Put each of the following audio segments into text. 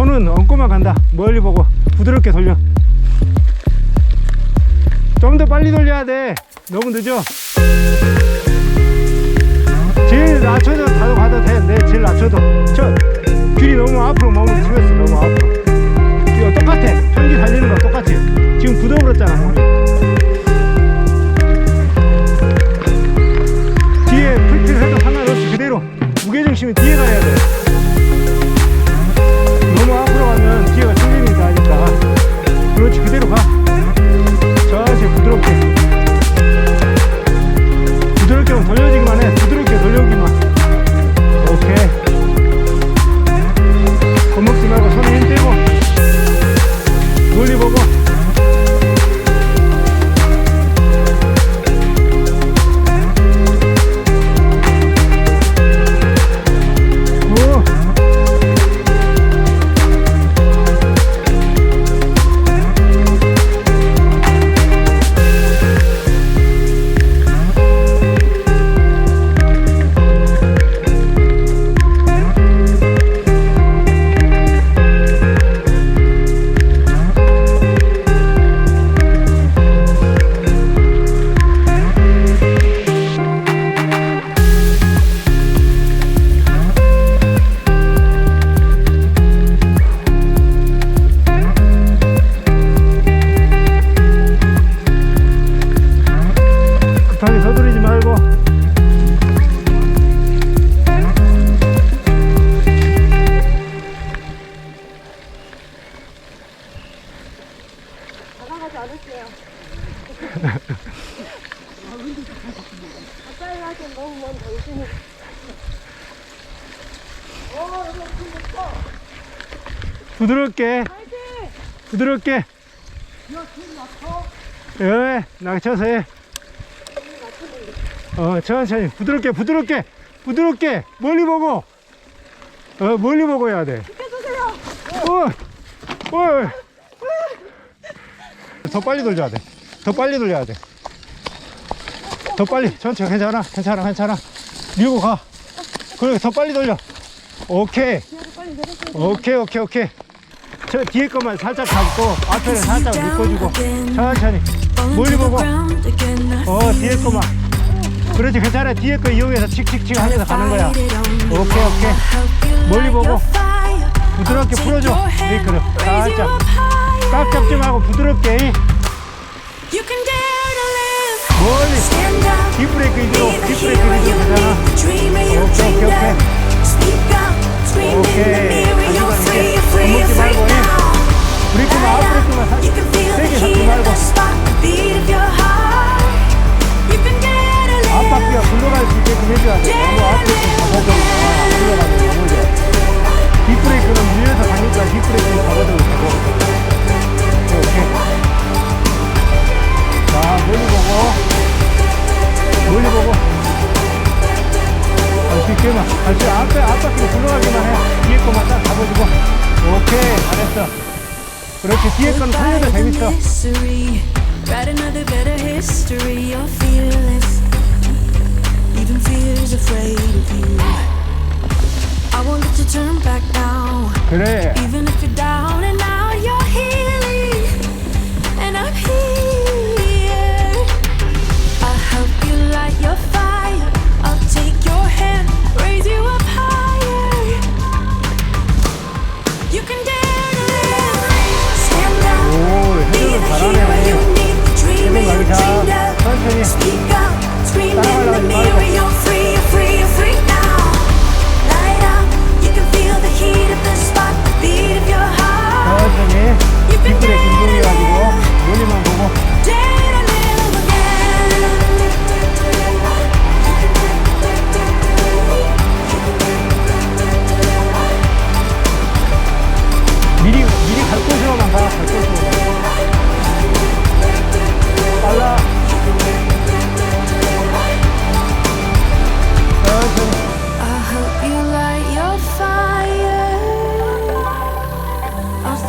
손은 얹고만 간다. 멀리 보고 부드럽게 돌려. 좀 더 빨리 돌려야 돼. 너무 늦어. 제일 낮춰서 가도 돼네 제일 낮춰도. 저 길이 너무 앞으로 몸을 튀었어. 너무 앞으로 부드럽게! 부드럽게. 예해 어, 천천히 부드럽게 부드럽게 부드럽게 멀리 보고 어 멀리 보고 해야 돼. 어, 어. 더 빨리 돌려야 돼. 더 빨리 돌려야 돼. 더 빨리. 천천히. 괜찮아. 괜찮아. 괜찮아. 밀고 가. 그래. 더 빨리 돌려. 오케이. 오케이. 오케이. 오케이. 저 뒤에 것만 살짝 잡고 앞에를 살짝 묶어주고 천천히. 멀리 보고. 어, 뒤에 것만. 그렇지. 괜찮아. 뒤에 거 이용해서 칙칙칙 하면서 가는 거야. 오케이. 오케이. 멀리 보고. 부드럽게 풀어줘. 브레이크를. 살짝. 꽉 잡지 말고 부드럽게. 멀리. Be 위주로. you 위주로 you 오케이, 오케이, 오케이. 오케이. free. You're 겁먹지 free 말고. 브레이크만 Light 앞브레이크만 오케이 잘했어 그렇지 뒤에 거는 살려도 By the 재밌어 mystery. Write another better history. You're fearless.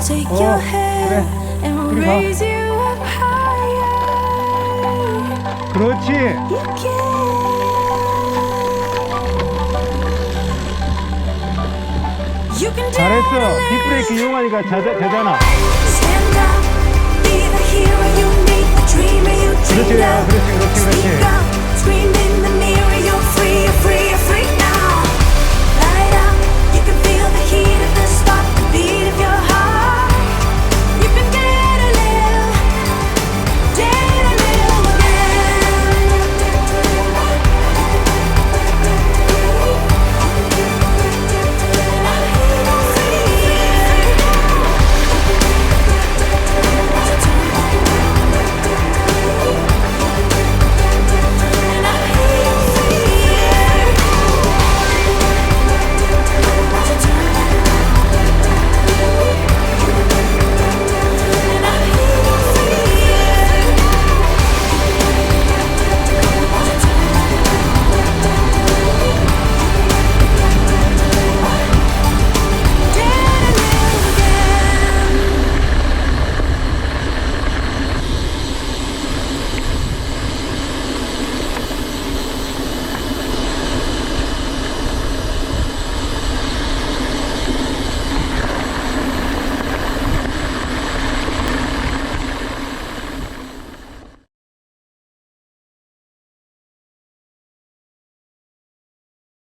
Take 어, your hand and raise you up higher. 그렇지. You can. You can 잘했어. dance. 뒷브레이크 이용하니까 자, 되잖아. Stand up, be the hero you need, the dreamer you 그렇지, dreamed of.